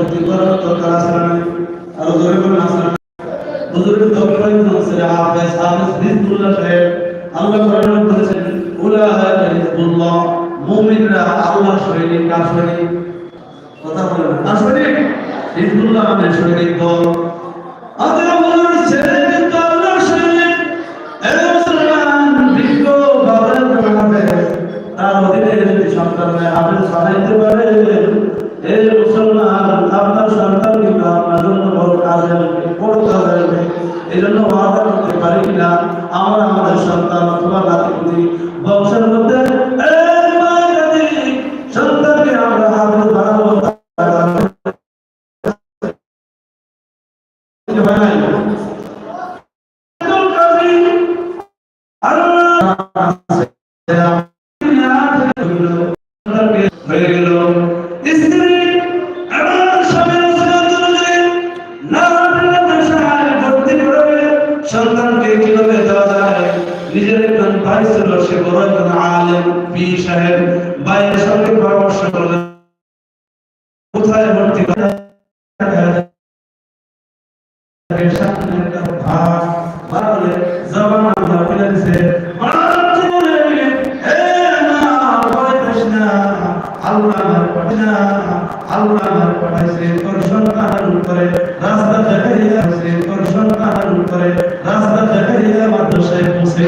ভর্তি করার দরকার করে আছে না হুজুরের দরকার আছে হাফেজ হাফেজ হিজবুল্লাহ সাহেব আল্লাহ কোরআনে বলেছেন উলাইকা হিজবুল্লাহ মুমিনরা আল্লাহর সৈনিক কার সৈনিক কথা বলেন কার সৈনিক হিজবুল্লাহ মানে সৈনিক দল আল্লাহ বলেছেন কিন্তু আল্লাহর সৈনিক এ মুসলমান বিজ্ঞ বাবার হাফেজ তার অধীনে যদি সন্তানরা হাফেজ বানাইতে পারে আমার পাঠাইছে না আল্লাহ আমার পাঠাইছে তোর সন্তান করে রাস্তা দেখাইয়া আছে তোর সন্তান করে রাস্তা দেখাইয়া মাদ্রাসায় পৌঁছে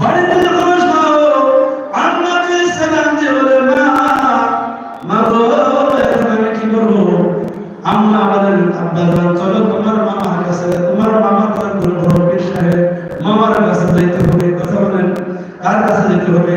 বাড়িতে যখন আসলো আম্মাকে সালাম দিয়ে বলে, মা মা গো, এখন আমি কি করব? আম্মা চলো তোমার মামার কাছে, তোমার মামা তো একজন বড় মামার কাছে হবে, কথা বলেন। কার কাছে যেতে হবে?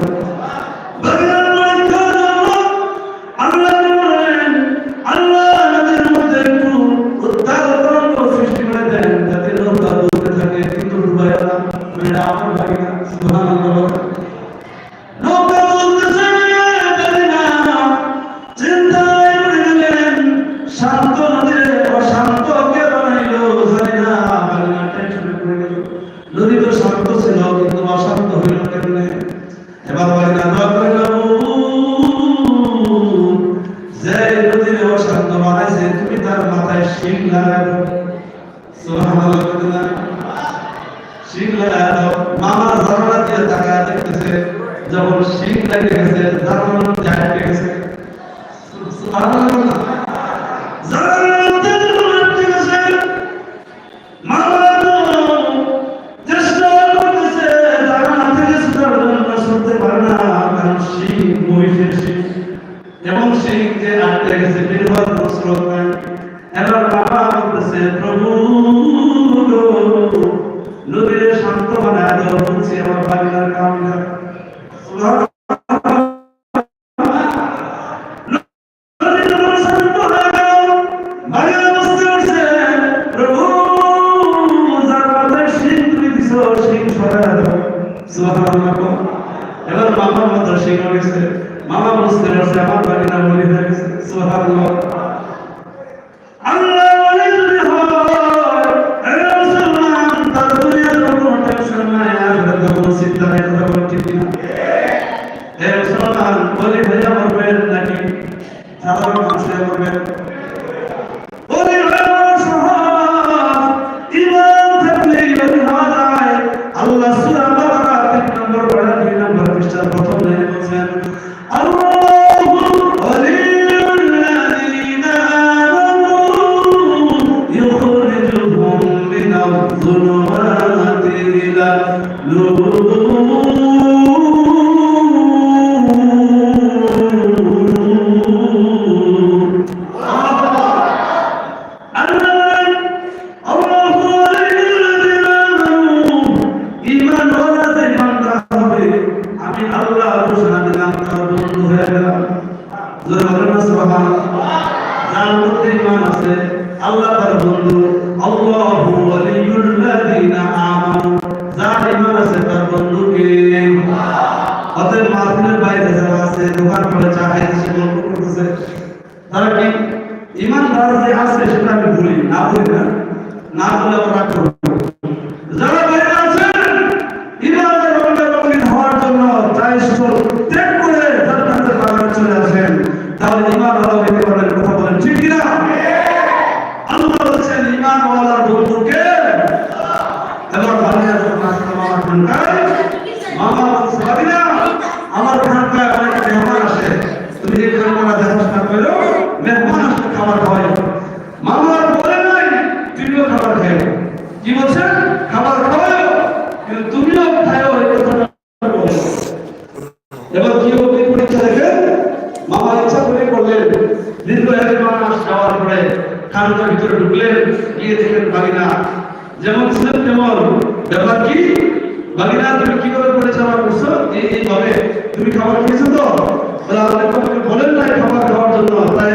শান্ত নদীরে অশান্ত কে বানাইলো জানি না। তো শান্ত ছিল, কিন্তু অশান্ত হইল কেমনে? এবার দোয়া যে নদীরে তুমি তার মাথায় শিং লাগাই বলে শিং লাগাই দাও। দিয়ে তাকায় দেখতেছে, যখন শিং লেগে গেছে মধ্যে আটকে গেছে। সুবহানাল্লাহ এবং সেই যে আটকে গেছে নির্ভর নাই। এবার বাবা বলতেছে, প্রভু নদীরে শান্ত বানায় দাও বলছি আমার ভাগিনার চিন্তা বুঝতে পারছে আমার বাড়ি না বলি সাধারণ মানুষ বলছেন আল্লাহু আমি আল্লাহ ঘোষণা দিলাম তার বন্ধু হয়ে গেলাম। না, সুবহানাল্লাহ। তার বন্ধু অতএব মাহফিলের বাইরে যারা আছে, দোকান করে চা কি? ইমানদার যে না ভুলি না। না বলে আমরা রাগ করব যারা বাইরে আছেন ইমানদার রমজান রমজান হওয়ার জন্য চাই সকল ত্যাগ করে জান্নাতের বাগানে চলে আসেন তাহলে ইমান ভালো হইতে পারবেন কথা বলেন ঠিক কি না আল্লাহ বলছেন ইমান ওয়ালার বন্ধুকে এবার ভালো মামা খানকায় মামা ভাবিনা আমার খানকায় অনেক মেহমান আসে তুমি এই খানকাটা দেখাশোনা করো মেহমান খাবার খাওয়াই মামার বলে নাই তুমিও খাবার খাও কি বলছেন খাবার কিন্তু তুমিও খাও এই কথাটা এবার কি ইচ্ছা করে করলেন দীর্ঘ এক মাস যাওয়ার পরে খানকার ভিতরে ঢুকলেন গিয়ে দেখলেন ভাগিনা যেমন ছিলেন তেমন ব্যাপার কি বাকিরা তুমি কি করে করেছ আমার বুঝছ এই এইভাবে তুমি খাবার খেয়েছো তো? তাহলে আমাদের বলেন না খাবার খাওয়ার জন্য। তাই